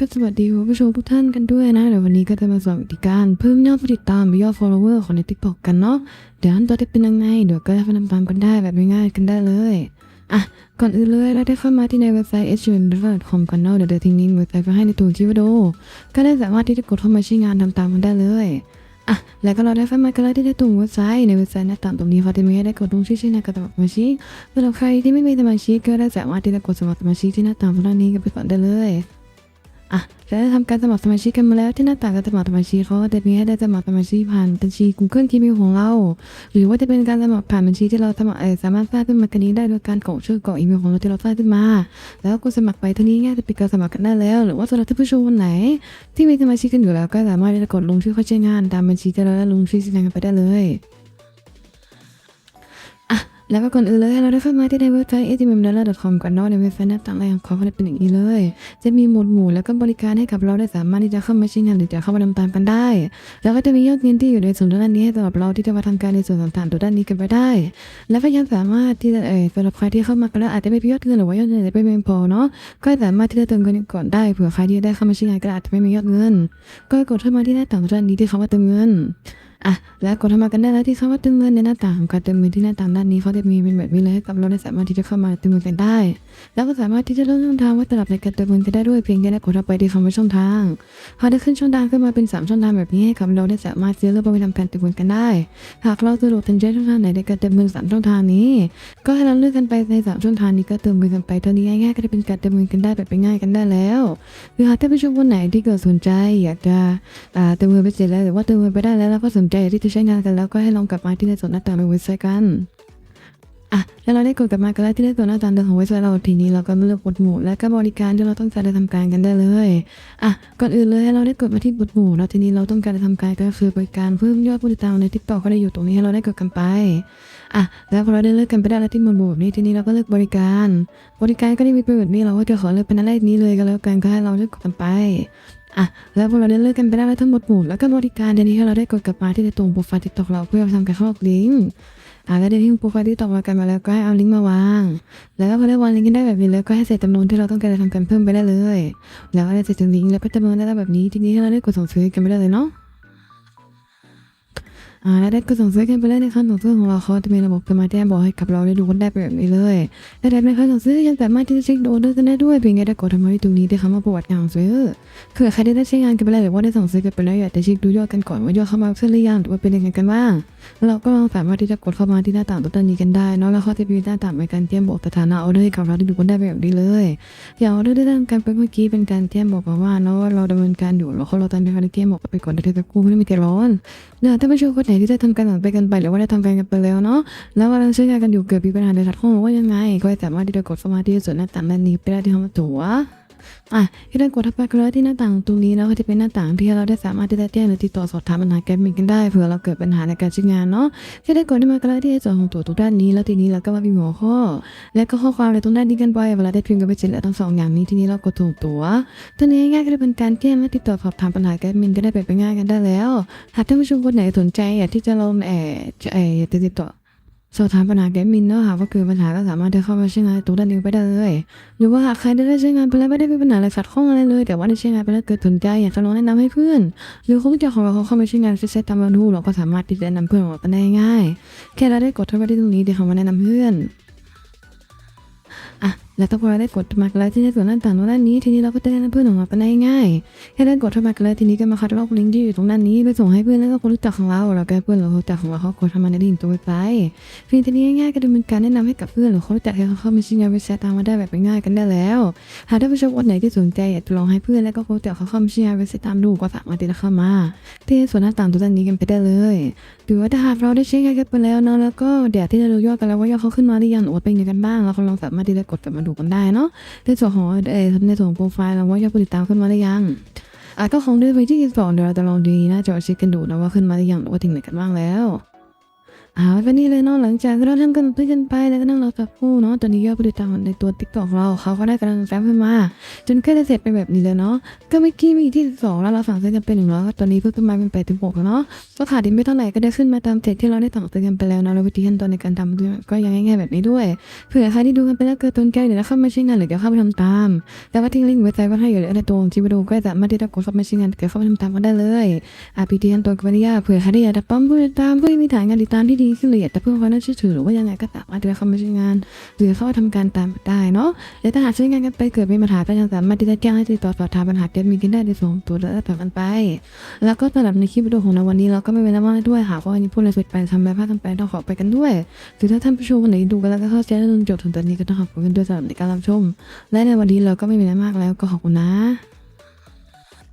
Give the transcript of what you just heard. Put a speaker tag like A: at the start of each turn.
A: ก็สวัสดีคุณผู้ชมทุกท่านกันด้วยนะ เดี๋ยววันนี้ก็จะมาสอนวิธีการเพิ่มยอดผู้ติดตามหรือยอด follower ของใน TikTok กันเนาะ เดี๋ยวอันตัวจะเป็นยังไง เดี๋ยวก็ไปทำตามกันได้แบบง่ายๆกันได้เลยอะก่อนอื่นเลยเราได้เข้ามาที่ในเว็บไซต์ h u n d e r c o m กันเนาะเดี๋ยวเดี๋ยวทิ้งลิงก์เว็บไซต์ไว้ให้ในตัวคลิปวิดีโอก็ได้สามารถที่จะกดเข้ามาใช้งานทำตามกันได้เลยอะแล้วก็เราได้เข้ามากันแล้วที่ได้ตรงเว็บไซต์ในเว็บไซต์หน้าต่างตรงนี้เขาจะมีให้ได้กดลงชื่อชื่อในกระดาษสมาชิกสำหรับใครที่ไม่มีสมาชิกก็ได้สามารถที่จะกดสมัครสมาชิกที่หน้าต่างตรงนี้กันไปก่อนได้เลย อะแล้วได้ทำการสมัครสมาชิกกันมาแล้วที่หน้าต่างการสมัครสมาชิกเขาจะมีให้ได้สมัครสมาชิกผ่านบัญชี Google Gmail ของเรา หรือว่าจะเป็นการสมัครผ่านบัญชีที่เราสมัครสามารถสร้างขึ้นมากันนี้ได้โดยการกรอกชื่อกรอกอีเมลของเราที่เราสร้างขึ้นมา แล้วกดสมัครไปเท่านี้ง่ายจะเป็นการสมัครกันได้แล้ว หรือว่าสำหรับท่านผู้ชมคนไหน ที่มีสมาชิกกันอยู่แล้วก็สามารถจะกดลงชื่อเข้าใช้งานตามบัญชีที่เราได้ลงชื่อแสดงไปได้เลย แล้วก็ก่อนอื่นเลยเราได้เข้ามาที่ในเว็บไซต์ atmdollar.com กันนาะในเว็บไซต์หน้าต่างแรกของเขาก็จะเป็นอย่างนี้เลย จะมีหมวดหมู่แล้วก็บริการให้กับเราได้สามารถที่จะเข้ามาใช้งานหรือจะเข้ามาทำตามกันได้ แล้วก็จะมียอดเงินที่อยู่ในส่วนด้านนี้ให้สำหรับเราที่จะมาทำการในส่วนต่างๆตัวด้านนี้กันไปได้ และก็ยังสามารถที่จะเออสำหรับใครที่เข้ามากันแล้วอาจจะไม่มียอดเงินหรือว่ายอดเงินอาจจะไม่เพียงพอเนาะก็สามารถที่จะเติมเงินก่อนได้เผื่อใครที่ได้เข้ามาใช้งานก็อาจจะไม่มียอดเงิน ก็กดเข้ามาที่หน้าต่างด้านนี้ที่เขาว่าเติมเงิน อะแล้วกดเข้ามากันได้แล้วที่เขาว่าเติมเงินในหน้าต่างของการเติมเงินที่หน้าต่างด้านนี้เขาจะมีเป็นแบบนี้เลยให้กับเราได้สามารถที่จะเข้ามาเติมเงินกันได้ แล้วก็สามารถที่จะเลือกช่องทางว่าสลับในการเติมเงินกันได้ด้วยเพียงแค่กดเข้าไปที่คำว่าช่องทางเขาได้ขึ้นช่องทางขึ้นมาเป็นสามช่องทางแบบนี้ให้กับเราได้สามารถซื้อหรือไปทำการเติมเงินกันได้ หากเราสะดวกทันใจช่องทางไหนในการเติมเงินสามช่องทางนี้ ก็ให้เราเลือกกันไปในสามช่องทางนี้ก็เติมเงินกันไปเท่านี้ง่ายๆก็จะเป็นการเติมเงินกันได้แบบง่ายกันได้แล้วหรือหากท่านผู้ชมคนไหนที่เกิดสนใจ อยากจะเติมเงินไปเสร็จแล้วหรือว่าเติมเงินไปได้แล้วแล้วก็สนใจที่จะใช้งานกันแล้วก็ให้ลองกลับมาที่ในส่วนหน้าต่างในเว็บไซต์กัน แล้วเราได้กดกลับมากันแล้ที่ในส่วนหน้าตาเดิมของเว็บไซต์เราทีนี้เราก็เลือกบทหมู่และก็บริการที่เราต้องการจะทำการกันได้เลยอะก่อนอื่นเลยให้เราได้กดมาที่บทหมู่แล้วทีนี้เราต้องการจะทำการก็คือบริการเพิ่มยอดผู้ติดตามในทิกตอกก็ได้อยู่ตรงนี้ให้เราได้กดกันไปอะแล้วพอเราได้เลือกกันไปได้แล้วที่หมดหมู่นี้ทีนี้เราก็เลือกบริการ บริการก็ได้มีป็นแบบนี้เราก็จะขอเลือกเป็นอะไรนี้เลยก็แล้วกันก็ให้เราเลือกกดกันไปอะแล้วพอเราได้เลือกกันไปได้แล้วทั้งหมดหมู่แล้วก็บริการเดี๋ยวนี้ให้เราได้กดกลับมาที่ในตรงโปรไฟล์ติ๊กต็อกเราเพื่อทำการเข้าลิงก์ อ่าแล้วเดี๋ยวที่โปรไฟล์ที่ตอบมากันมาแล้วก็ให้เอาลิงก์มาวาง แล้วก็พอได้วางลิงก์ได้แบบนี้แล้วก็ให้ใส่จำนวนที่เราต้องการจะทำการเพิ่มไปได้เลย แล้วก็ได้ใส่จำนวนลิงก์แล้วก็จำนวนได้แบบนี้ทีนี้ให้เราได้กดส่งซื้อกันไปได้เลยเนาะ อ่าแล้วได้ก็ส่งซื้อกันไปเลยในขั้นส่งซื้อของเราเขาจะมีระบบสมาร์ทแจ้งบอกให้กับเราได้ดูกันได้แบบนี้เลยและในขั้นส่งซื้อยังสามารถที่จะเช็คดูออเดอร์กันได้ด้วยเพียงแค่ได้กดทำให้ตรงนี้ที่คำว่าประวัติการของซื้อเผื่อใครได้ได้ใช้งานกันไปแล้วหรือว่าได้ส่งซื้อกันไปแล้วอยากจะเช็คดูยอดกันก่อนว่ายอดเข้ามาเพิ่มหรือยังหรือว่าเป็นยังไงกันบ้างเราก็สามารถที่จะกดเข้ามาที่หน้าต่างตัวนี้กันได้นอะแล้วเขาจะมีหน้าต่างในการแจ้งบอกสถานะออเดอร์กับเราได้ดูกันได้แบบนี้เลยอย่างออเดอร์ได้ทำการไปเมื่อกี้เป็นการแจ้งบอกมาว่าเนาะว่าเราดำเนินการอยู่แล้วเขาเราตามการแจ้งบอกไปก่อนเดี๋ยวจะกู้ไม่ได้มีใจร้อนเนี่ยถ้าไม่ช่วยคนไหนที่ได้ทำการสั่งไปกันไปหรือว่าได้ทำการกันไปแล้วเนาะแล้วกำลังใช้งานกันอยู่เกิดมีปัญหาในทัดข้องว่ายังไงก็สามารถที่จะกดสมาธิส่วนหน้าต่างด้านนี้ไปได้ที่ห้องตัว อะที่ได้กดทับไปก็แล้วที่หน้าต่างตรงนี้แล้วก็จะเป็นหน้าต่างที่เราได้สามารถที่จะแจ้งหรือติดต่อสอบถามปัญหาแก้มินกันได้เผื่อเราเกิดปัญหาในการใช้งานเนาะที่ได้กดที่มาก็แล้วที่ส่วนของตัวตรงด้านนี้ แล้วทีนี้เราก็มาพิมพ์หัวข้อ และก็ข้อความในตรงด้านนี้กันไปเวลาได้พิมพ์กันไปเสร็จแล้วทั้งสองอย่างนี้ทีนี้เรากดส่งตั๋วตัวนี้ง่ายก็จะเป็นการแจ้งและติดต่อสอบถามปัญหาแก้มินก็ได้แบบง่ายกันได้แล้ว หากท่านผู้ชมคนไหนสนใจอยากที่จะลองเอ่อจะเอ่ออยากจะติดต่อ สอบถามปัญหาแก้มินเนาะหากว่าคือปัญหาก็สามารถเดินเข้ามาใช้งานตัวด้านหนึ่งไปได้เลยหรือว่าหากใครได้ใช้งานไปแล้วไม่ได้มีปัญหาอะไรขัดข้องอะไรเลย แต่ว่าได้ใช้งานไปแล้วเกิดสนใจอยากจะลองแนะนำให้เพื่อน หรือคนรู้จักของเราเขาเข้ามาใช้งานเซ็ตตามเราดูเราก็สามารถที่จะแนะนำเพื่อนของเราได้ง่าย แค่เราได้กดเข้าไปที่ตรงนี้เดี๋ยวเขามาแนะนำเพื่อนอะ แล้วถ้าพอเราได้กดมาแล้วที่ในส่วนด้านต่างตรงด้านนี้ทีนี้เราก็จะได้เพื่อนของเราไปได้ง่ายแค่ได้กดเข้ามาแล้วทีนี้ก็มาคัดลอกลิงก์ที่อยู่ตรงด้านนี้ไปส่งให้เพื่อนแล้วก็คนรู้จักของเราแล้วก็เพื่อนเรารู้จักของเราเขากดเข้ามาในลิงตัวเว็บไซต์เพียงทีนี้ง่ายๆก็จะเป็นการแนะนำให้กับเพื่อนหรือคนรู้จักให้เขาเข้ามาใช้งานเว็บไซต์ตามมาได้แบบง่ายกันได้แล้ว หากท่านผู้ชมคนไหนที่สนใจอยากจะลองให้เพื่อนแล้วก็คนรู้จักเขาเข้ามาใช้งานเว็บไซต์ตามดูก็สามารถที่จะเข้ามาที่ส่วนหน้าต่างตัวด้านนี้กันไปได้เลยหรือว่าถ้าหากเราได้ใช้งานกันไปแล้วเนาะแล้วก็เดี๋ยวที่จะดูยอดกันแล้วว่ายอดเขาขึ้นมาหรือยังอว่าเป็นยังไงกันบ้างเราก็ลองสามารถที่จะกดกลับมาดูกันได้เนาะในส่วนของเอในส่วนของโปรไฟล์เราว่ายอดผู้ติดตามขึ้นมาหรือยังอะก็คงได้ไปที่สองเดี๋ยวเราจะลองดีน้าจอเช็คกันดูนะว่าขึ้นมาหรือยังหรือว่าถึงไหนกันบ้างแล้ว เอ่าวันนี้เลยเนาะหลังจากเราทำกันเพื่อนกันไปแล้วก็นั่งรอสักครู่เนาะตอนนี้ยอดผู้ติดตามในตัวติ๊กต็อกเราเขาก็ได้กำลังแฟ้มขึ้นมา จนใกล้จะเสร็จไปแบบนี้เลยเนาะก็เมื่อกี้มีที่สองแล้วเราสั่งซื้อกันเป็นหนึ่งร้อยตอนนี้เพิ่มขึ้นมาเป็นแปดถึงหกแล้วเนาะก็ขาดอีกไม่เท่าไหร่ก็ได้ขึ้นมาตามเทรดที่เราได้สั่งซื้อกันไปแล้วนะแล้ววิธีขั้นตอนในการทำก็ยังง่ายๆแบบนี้ด้วยเผื่อใครที่ดูกันไปแล้วเกิดต้นแก้วเดี๋ยวเข้ามาใช้งานหรือเดี๋ยวเข้าไปทำตาม แต่ว่าทิ้งลิงก์ไว้ใจว่าให้อยู่ในตัวจีวิดีโอก็สามาที่จะกดเข้ามาใช้งานเกิดเข้าไปทำตามกันได้เลยอาพีทีขั้นตอนกับวิทยาเผื่อใครที่อยากจะปั๊มผู้ติดตามเพื่อให้มีฐานการติดตามที่ดีขึ้นเลยอยากจะเพิ่มความน่าเชื่อถือหรือว่ายังไงก็สามารถที่จะเข้ามาใช้งาน หรือเข้าทำการตามได้เนาะเดี๋ยวถ้าหากใช้งานกันไปเกิดมีปัญหาก็ยังสามารถที่จะแจ้งให้ติดต่อสอบถามปัญหาเกิดมีกันได้ในส่วนของตัวและต่อกันไป แล้วก็สำหรับในคลิปวิดีโอของในวันนี้เราก็ไม่เป็นแล้วมากด้วยหากว่าวันนี้พูดอะไรผิดไปทำแบบพลาดทำไปต้องขอไปกันด้วยหรือถ้าท่านผู้ชมคนไหนดูกันแล้วก็เข้าใจจนจบถึงตอนนี้ก็ต้องขอบคุณด้วยสำหรับในการรับชม และในวันนี้เราก็ไม่มีอะไรมากแล้วก็ขอบคุณนะ